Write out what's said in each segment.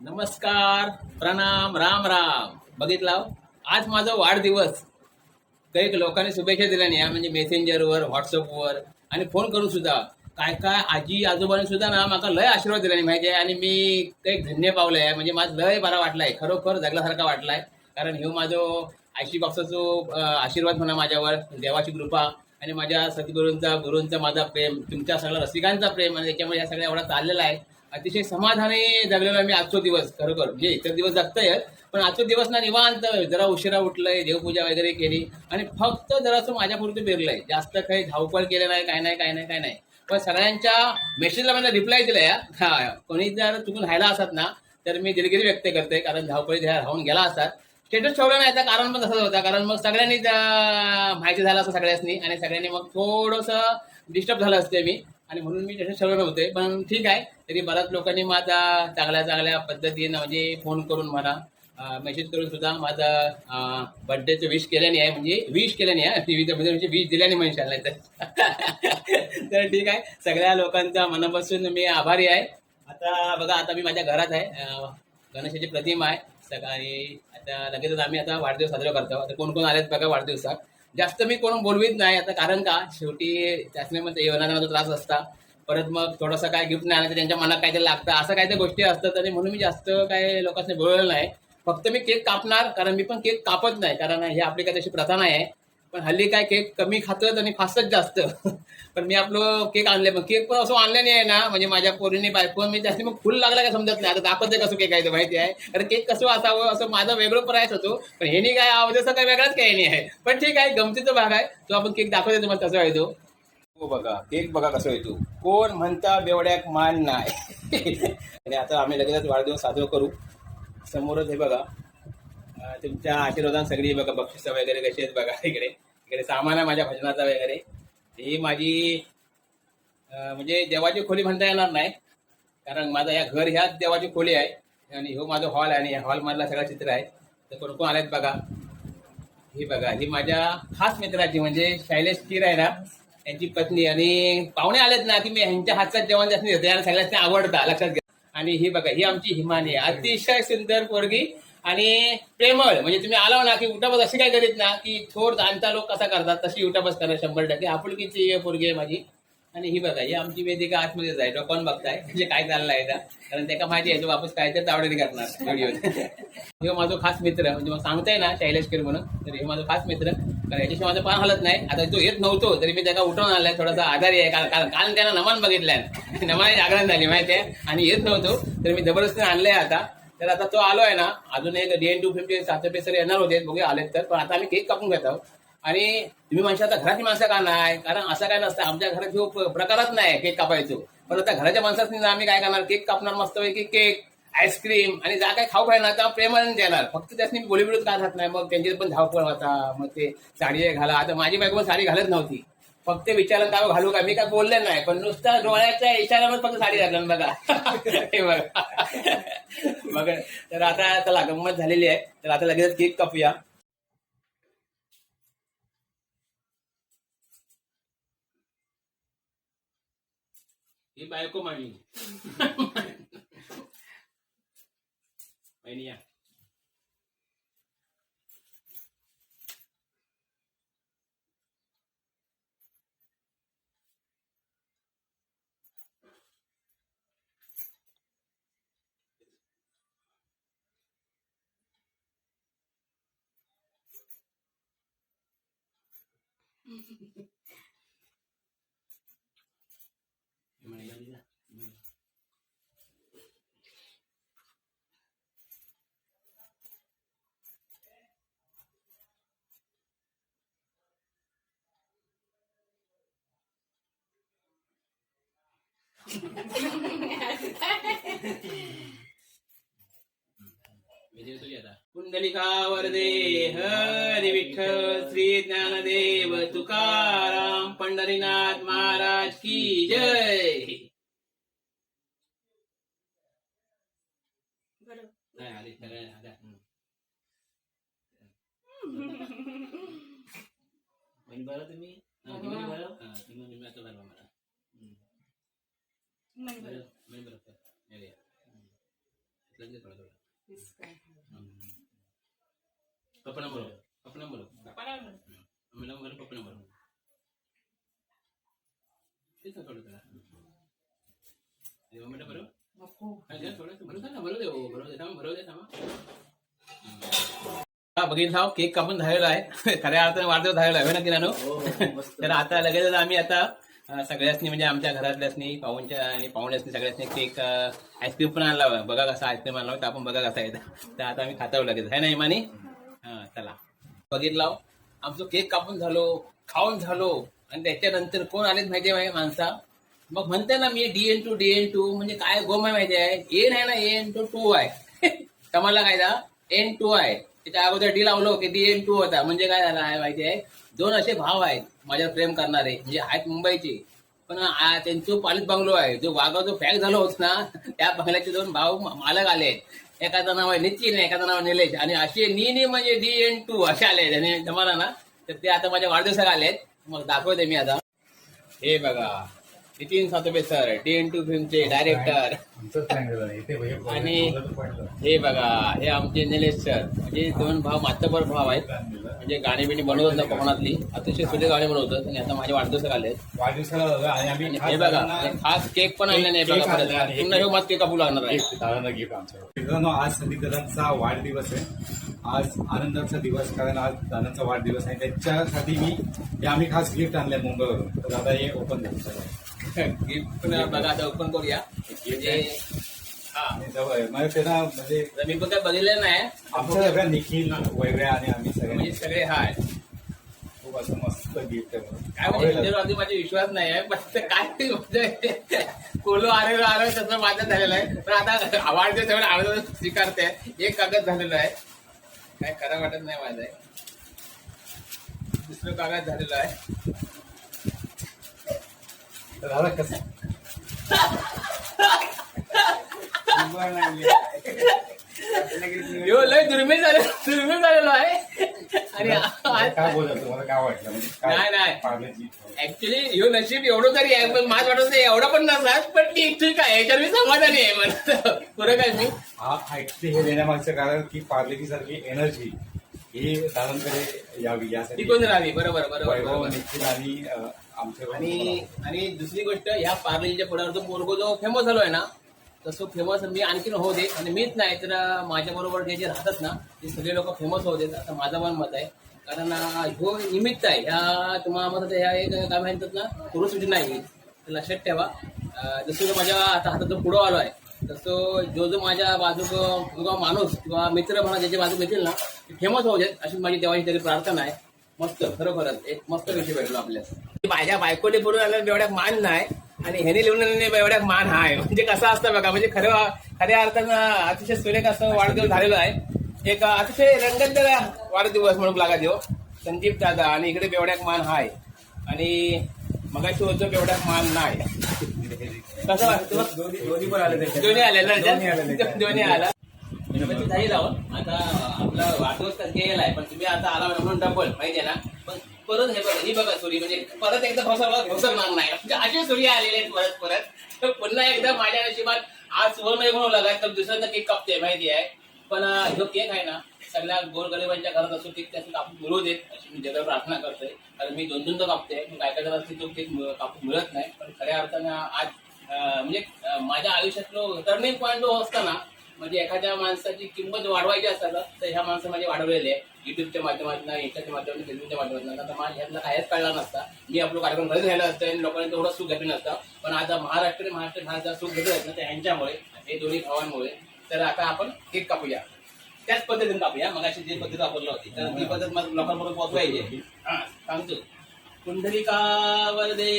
नमस्कार प्रणाम राम राम. बघितला आज माझा वाढदिवस. काही लोकांनी शुभेच्छा दिल्या नाही म्हणजे मेसेंजरवर व्हॉट्सअपवर आणि फोन करून सुद्धा. काय काय आजी आजोबांनी सुद्धा ना माका लय आशीर्वाद दिला नाही माहिती आहे? आणि मी काही धन्य पावलं आहे. म्हणजे माझं लय बरा वाटलाय. खरोखर जगल्यासारखा वाटलाय. कारण ह्यो माझं आयशी बॉक्साचो आशीर्वाद म्हणा माझ्यावर. देवाची कृपा. आणि माझ्या सद्गुरूंचा गुरूंचा माझा प्रेम. तुमच्या सगळ्या रसिकांचा प्रेम. आणि त्याच्यामुळे या सगळ्या एवढा चाललेला आहे. अतिशय समाधानी जगलेलो आम्ही मी आजचो दिवस खरोखर. म्हणजे इतर दिवस जगताय पण आजचो दिवस ना निवांत जरा उशिरा उठलंय देवपूजा वगैरे केली आणि फक्त जरासं माझ्यापुरतं फिरलंय जास्त काही धावपळ केलं नाही काय नाही काय नाही काय नाही. पण सगळ्यांच्या मेसेजला मला रिप्लाय दिलाय हा. कोणी जर चुकून राहिला असत ना तर मी दिलगिरी व्यक्त करते कारण धावपळी राहून गेला असतात स्टेटस ठेवला नाही त्याचं कारण पण तसंच होता कारण मग सगळ्यांनी माहिती झालं असं सगळ्यांनी आणि सगळ्यांनी मग थोडंसं डिस्टर्ब झालं असते मी. आणि म्हणून मी तसे ठेवलं नव्हते पण ठीक आहे तरी बऱ्याच लोकांनी माझा चांगल्या चांगल्या पद्धतीनं म्हणजे फोन करून मला मेसेज करून सुद्धा माझा बर्थडेचं विश केल्याने आहे म्हणजे विश केल्याने आहे टी म्हणजे, म्हणजे विश दिल्याने म्हणशाल नाही तर तर ठीक आहे सगळ्या लोकांचा मनापासून मी आभारी आहे. आता बघा आता मी माझ्या घरात आहे गणेशाची प्रतिमा आहे. सकाळी आता लगेचच आम्ही आता वाढदिवस साजरा करतो. आता कोण कोण आलेत बघा वाढदिवसात. जास्त मी कोण बोलवीत नाही. आता कारण का शेवटी त्याचमध्ये माझा त्रास असता. परत मग थोडंसं काय गिफ्ट नाही आलं तर त्यांच्या मनात काहीतरी लागतं. असं काही गोष्टी असतात आणि म्हणून मी जास्त काय लोकांनी बोलवलं नाही. फक्त मी केक कापणार कारण मी पण केक कापत नाही. कारण हे आपली काही तशी प्रथा नाही आहे पण हल्ली काय केक कमी खातच आणि फास्टच जास्त. पण मी आपलं केक आणले पण केक पण असं आणलं नाही आहे ना म्हणजे माझ्या पोरीने बायको मी जास्त मग फुल लागला काय समजत नाही. आता दाखवते कसं केक आहे ते माहिती आहे? कारण केक कसं असावं असं माझा वेगळं प्रयास होतो. पण हेनी काय आवडतं काय वेगळाच काही नाही आहे. पण ठीक आहे गमतीचा भाग आहे. तो आपण केक दाखवते तुम्हाला कसं आहे तो. हो बघा केक बघा कसं येतो कोण म्हणता बेवड्याक मान नाही. आणि आता आम्ही लगेचच वाढदिवस साजरा करू. समोरच हे बघा. तुमच्या आशीर्वादान सगळी बघा बक्षिसं वगैरे कशी आहेत बघा इकडे. इकडे सामान आहे माझ्या भजनाचा वगैरे. ही माझी म्हणजे देवाची खोली म्हणता येणार नाही कारण माझं या घर ह्याच देवाची खोली आहे आणि हो माझं हॉल आहे आणि या हॉलमधला सगळं चित्र आहे. तर कोण कोण आलेत बघा? ही बघा ही माझ्या खास मित्राची म्हणजे शैलेश किर आहे ना यांची पत्नी. आणि पाहुणे आलेत ना की मी ह्यांच्या हातचं जेवण जास्त देते यांना सगळ्यांना आवडता लक्षात घ्या. आणि ही बघा ही आमची हिमानी आहे. अतिशय सुंदर पोरगी. आणि प्रेमळ म्हणजे तुम्ही आलाव ना की उठाबस अशी काय करीत ना की थोर जाणता लोक कसा करतात तशी उठाबस करा शंभर टक्के. आपुलकीची पोरगी आहे माझी. आणि ही बघा ही आमची वेदिका आतमध्येच आहे डोकॉन बघताय? म्हणजे काय चाललं आहे कारण त्याला माहिती आहे तो वापस काय तर तावडीने करणार व्हिडिओ हे माझा खास मित्र म्हणजे मग सांगताय ना शैलेश किर म्हणून तर हे माझा खास मित्र. कारण याच्याशिवाय माझं पान हलत नाही. आता तो येत नव्हतो तरी मी त्याला उठवून आणलाय थोडासा आजारी आहे. कारण कारण काल त्यानं नमान बघितलाय नमाने जागरण झाली माहिती आहे? आणि येत नव्हतो तर मी जबरदस्तीने आणलंय आता. तर आता तो आलो आहे ना अजून एक डी एन टू फिफ्टी सातशे पेसर येणार होते बघूया आलेत तर. पण आता आम्ही केक कापून घेत आहोत. आणि तुम्ही म्हणता आता घरातली माणसं का नाही? कारण असं काय नसतं आमच्या घरात ह्यो प्रकारच नाही केक कापायचो. पण आता घराच्या माणसात आम्ही काय करणार? केक कापणार मस्त की केक आईस्क्रीम आणि जा काय खाऊ खायला तर प्रेमाने देणार. फक्त त्यासनी बोली का काय राहत नाही? मग त्यांची पण धावपळ होता मग ते साडी घाला. आता माझी बायको पण साडी घालत नव्हती. फक्त विचारलं काय घालू का? मी काय बोलले नाही पण नुसता डोळ्याच्या इशाऱ्यावर फक्त साडी घालून बघा. हे बघा. तर आता चला गंमत झालेली आहे. तर आता लगेच केक कापूया. ही बायको माझी बहिणी या कुंडलिका वरदे हरी विठ्ठल श्री ज्ञानदेव तुकाराम पंढरीनाथ महाराज की जय नाही, आली, सगळ्या आल्या. हम्म. म्हणजे बरं तुम्ही तुम्ही बरं? तुम्ही निम्म्याचं बरं मला हम्म. बरं, म्हणजे बरं. या, या. हम्म. लगेच थोडं थोडं पप्पा बोलो पप्पा बोलो मला बोलो पप्पा बोलो तेच ना थोडं थोडं हे मम्मीला बरोबर हा, द्या थोडं बरोबर ना हो, बरोबर हा. बघितला हो, केक कापून झालेला आहे. खऱ्या अर्थाने वाढदिवस झालेला आहे हो ना किराणो? तर आता लगेचच आम्ही आता सगळ्यासनी म्हणजे आमच्या घरातल्यासनी पाहुणच्या आणि पाहुण्यासनी सगळ्यासनी केक आईस्क्रीम पण आणला. बघा कसा आईस्क्रीम आणला होता आपण बघा कसा येतं तर आता आम्ही खाताव लगेच. आहे ना इमानी? त्याला बघितला. आमचं केक कापून झालो खाऊन झालो. आणि त्याच्यानंतर कोण आलेत माहिती आहे माणसा? मग म्हणते ना मी D N two D N two म्हणजे काय गोम आहे माहिती आहे एन आहे ना एन टू टू आहे. कमाला काय दा एन टू आहे. त्याच्या अगोदर डी लावलो की डी एन टू होता. म्हणजे काय झालं आहे माहिती आहे दोन असे भाव आहेत माझ्यावर प्रेम करणारे. म्हणजे आहेत मुंबईचे. पण त्यांचं पालित बंगलो आहे. जो वाघा जो फॅक झाला होत ना त्या बंगल्याचे दोन भाऊ मालक आले एकाचं नाव आहे नितीन आणि एकाचं नाव निलेश. आणि असे नी नी म्हणजे डी एन टू असे आले त्याने जमाना ना तर ते आता माझ्या वाढदिवसाला आलेत मग दाखवते मी आता. हे बघा. Nitin Satobe sir D N two फिल्मचे director आणि हे बघा हे आमचे निलेश सर म्हणजे दोन भाव मातबर भाव आहेत. म्हणजे गाणी बिणी बनवतात ना कोकणातली. अतिशय सुंदर गाणी बनवतात आणि आता माझ्या वाढदिवसाला आले आणि हे बघा खास केक पण आणले नाही बघा आणला पुन्हा हे मत केक कापू लागणार आहे. गिफ्ट आमच्या मित्रांनो आज संदीप दादांचा वाढदिवस आहे. आज आनंदाचा दिवस कारण आज दादांचा वाढदिवस आहे. त्याच्यासाठी मी हे आम्ही खास गिफ्ट आणलंय मुंबईवरून दादा हे ओपन झालं गिफ्ट पण बघा आता ओपन करूया. म्हणजे हा. जवळ म्हणजे त्यांना म्हणजे तर मी पण काय बघितलेलं नाही आमच्या सगळ्या निखिल वैभ्या आणि आम्ही सगळ्यांनी म्हणजे सगळे हाय खूप असं मस्त गिफ्ट आहे. काय म्हणजे आवडेल. माझा विश्वास नाही आहे पण ते काय म्हणजे कोलो आलेलो आलो तसं माझं झालेलं आहे. पण आता आवाज सगळं आवाज स्वीकारते. एक कागद झालेलं आहे. काय खरं वाटत नाही माझं. आहे दुसरं कागद झालेलं आहे. तर दादा कसं यो लय दुर्मिळ झाले दुर्मिळ झालेलो आहे. आणि आज- काय बोलत तुम्हाला? काय वाटलं? म्हणजे नाही, नाही. ऍक्च्युली ह्यो नशीब एवढं तरी आहे पण माझं वाटत नाही एवढं पण नसतात पण ठीक ठीक आहे. याच्यावर मी समाधानी आहे म्हणत पुरं काय मी? हा ऍक्च्युली हे देण्यामागचं कारण की पार्लेजी सारखी एनर्जी ही दादांकडे यावी यासाठी. टिकून राहावी. बरोबर बरोबर वैभव बरोबर. निखिल आणि अं, आमचे आणि आणि दुसरी गोष्ट ह्या पार्लेच्या पुढावर जो पोरगो जो फेमस झालोय ना तसं फेमस मी आणखीन होऊ दे आणि मीच नाही तर माझ्याबरोबर जे जे राहतात ना ते सगळे लोक फेमस होऊ देत. असं माझं पण मत आहे. कारण अं, ह्यो निमित्त आहे. ह्या तुम्हाला मत ह्या एक काय म्हणतात ना पुरुष नाही. तर लक्षात ठेवा. जसं की माझ्या आता हातात जो पुढं आलो आहे तसं जो जो माझ्या बाजूक किंवा माणूस किंवा मित्र म्हणा ज्याच्या बाजूक येतील ना ते फेमस होऊ देत. अशी माझी देवाची तरी प्रार्थना आहे. मस्त खरोखरच एक मस्त विषय भेटलो आपल्याला. माझ्या बायकोने बोलून आल्याला एवढ्या मान नाही. आणि ह्याने लिहून एवढ्या मान आहे. म्हणजे कसं असतं बघा म्हणजे खरं खऱ्या अर्थानं अतिशय सुरेख असं वाढदिवस झालेला आहे. एक अतिशय रंगत वाढदिवस म्हणून लागा देव संदीप दादा. आणि इकडे बेवड्याक मान हाय आणि मगाशी होतो बेवड्याक मान नाही. कसं वाटतं दोन्ही पण आले दोन्ही आले ना दोन्ही आला गणपती जाईल आहो. आता आपला वाढदिवस तर आहे पण तुम्ही आता आला म्हणून डबल पाहिजे ना? परत हे बघा ही बघा सूर्य म्हणजे परत एकदा घोसरला घोसरणार नाही. म्हणजे असे सूर्य आलेले आहेत परत परत. तर पुन्हा एकदा माझ्या नशिबात आज सुवर्ण म्हणू लागाय तर दुसऱ्यांदा केक कापते माहिती आहे. पण जो केक आहे ना सगळ्या गोरगरिबांच्या घरात असो केक त्यासून कापून मिळू देत अशी मी जगावर प्रार्थना करतोय. कारण मी दोन दोनदा कापते पण काय काय जणांची तो केक कापून मिळत नाही. पण खऱ्या अर्थानं आज म्हणजे माझ्या आयुष्यातलो टर्निंग पॉईंट जो असताना म्हणजे एखाद्या माणसाची किंमत वाढवायची असेल ना, तर ह्या माणसं माझे वाढवलेले आहे. युट्यूबच्या माध्यमातून इंस्टाच्या माध्यमातून फेसबुकच्या माध्यमातून. आता मला यातला काहीच कळला नसता. मी आपलं कार्यक्रम घरीच राहिला असतं आणि लोकांनी तेवढं सुख घेतलं नसतं. पण आता महाराष्ट्र महाराष्ट्र भारत सुख घेतलं असतं ना यांच्यामुळे हे दोन्ही भावांमुळे तर आता आपण केक कापूया. त्याच पद्धतीने कापूया. मग अशी जी पद्धत वापरली होती तर ती पद्धत मग लोकांपर्यंत पोहोचवायची हा सांगतो. पुंडलिका वरदे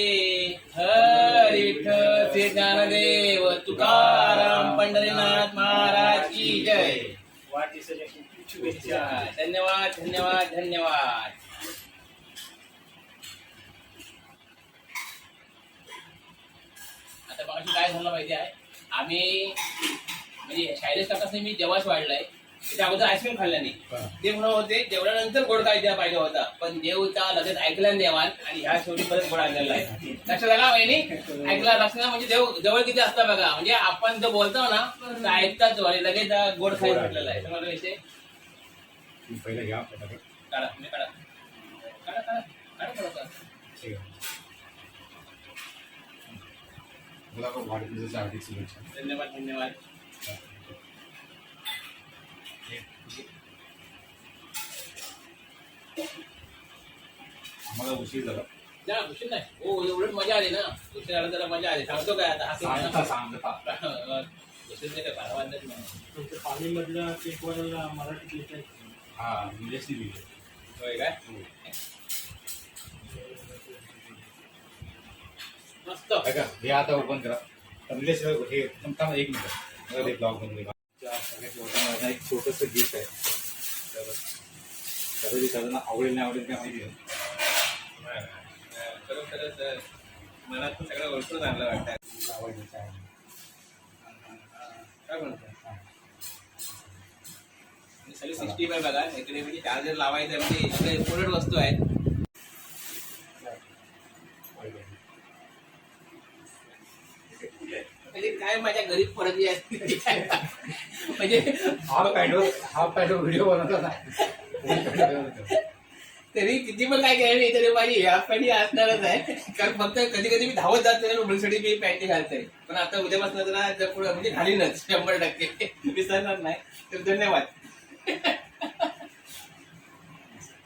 हरिठ श्री ज्ञानदेव तुकाराम पंढरीनाथ महाराज की जय. शुभेच्छा. धन्यवाद धन्यवाद धन्यवाद. आता मग काय झालं माहिती आहे? आम्ही म्हणजे शैलेश काकासने मी जेव्हाच वाढलाय. त्याच्या अगोदर आईस्क्रीम खाल्लं नाही. ते म्हणत होते जेवल्यानंतर गोड काय द्या पाहिजे होता. पण देवता लगेच ऐकला नाही देवाल आणि ह्या शेवटी परत गोड आणलेला आहे. लक्षात आला वहिनी ऐकला रचना म्हणजे देव जवळ किती असतं बघा. म्हणजे आपण जो बोलतो ना तर ऐकताच लगेच गोड खायला म्हटलेला आहे. विषय? पहिलं घ्या फटाफट. धन्यवाद धन्यवाद आम्हाला उशीर झाला उशीर नाही एवढं मज़ा आली ना उशीर मज़ा आली सांगतो काय आता सांगता सांगता उशीर नाही काय बारा नाही हा निलेशने लिहिले होय काय मस्त. बघा हे आता ओपन करा. निलेश हे थांबा एक मिनिट. मला ते ब्लॉग बनवले एक छोटंसं गिफ्ट आहे. तर कदाचित सगळ्यांना आवडेल नाही आवडेल काय माहिती नाही खरोखरच अं, मला तर सगळं ओळखून आणलं वाटतं आवडेल काय काय म्हणतो सगळी सिस्टी आहे बघा इकडे म्हणजे चार्जर लावायचं म्हणजे सगळे इम्पोर्टेड वस्तू आहेत. म्हणजे काय माझ्या घरी परत म्हणजे हा पॅडो हा पॅडो व्हिडिओ बनवता नाही तरी किती पण काय केलं नाही तरी माझी ह्या पॅन्टी असणारच आहे. कारण फक्त कधी कधी मी धावत जात नाही मुलीसाठी मी पॅन्टी घालते. पण आता उद्यापासून जर पुढे म्हणजे घालीनच शंभर टक्के. विसरणार नाही. तर धन्यवाद.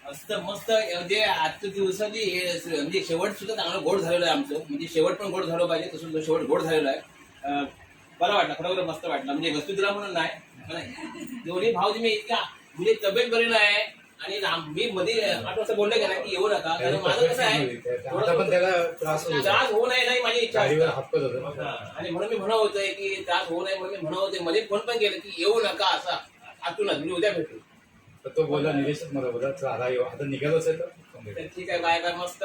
मस्त मस्त. म्हणजे आजच्या दिवसाची हे- म्हणजे शेवट सुद्धा चांगलं गोड झालेलं आहे आमचं. म्हणजे शेवट पण गोड झालं पाहिजे तसं शेवट गोड झालेलं आहे. बरं वाटलं खरोखर मस्त वाटलं. म्हणजे वस्तू दिला म्हणून नाही दोन्ही भाऊ तुम्ही इतका म्हणजे तब्येत बरी नाही आणि मी मध्ये आठ वाजता बोलले का नाही की येऊ नका. कारण माझं कसं आहे त्रास होऊ नये नाही माझी इच्छा आणि म्हणून मी म्हणत होतोय की त्रास होऊ नये म्हणून मी म्हणत होते. मध्ये फोन पण केलं की येऊ नका असा. आतूनच मी उद्या भेटू. तर तो बोला निलेशच मला बोला चला आता निघालो असेल तर. तर ठीक आहे बाय बाय मस्त.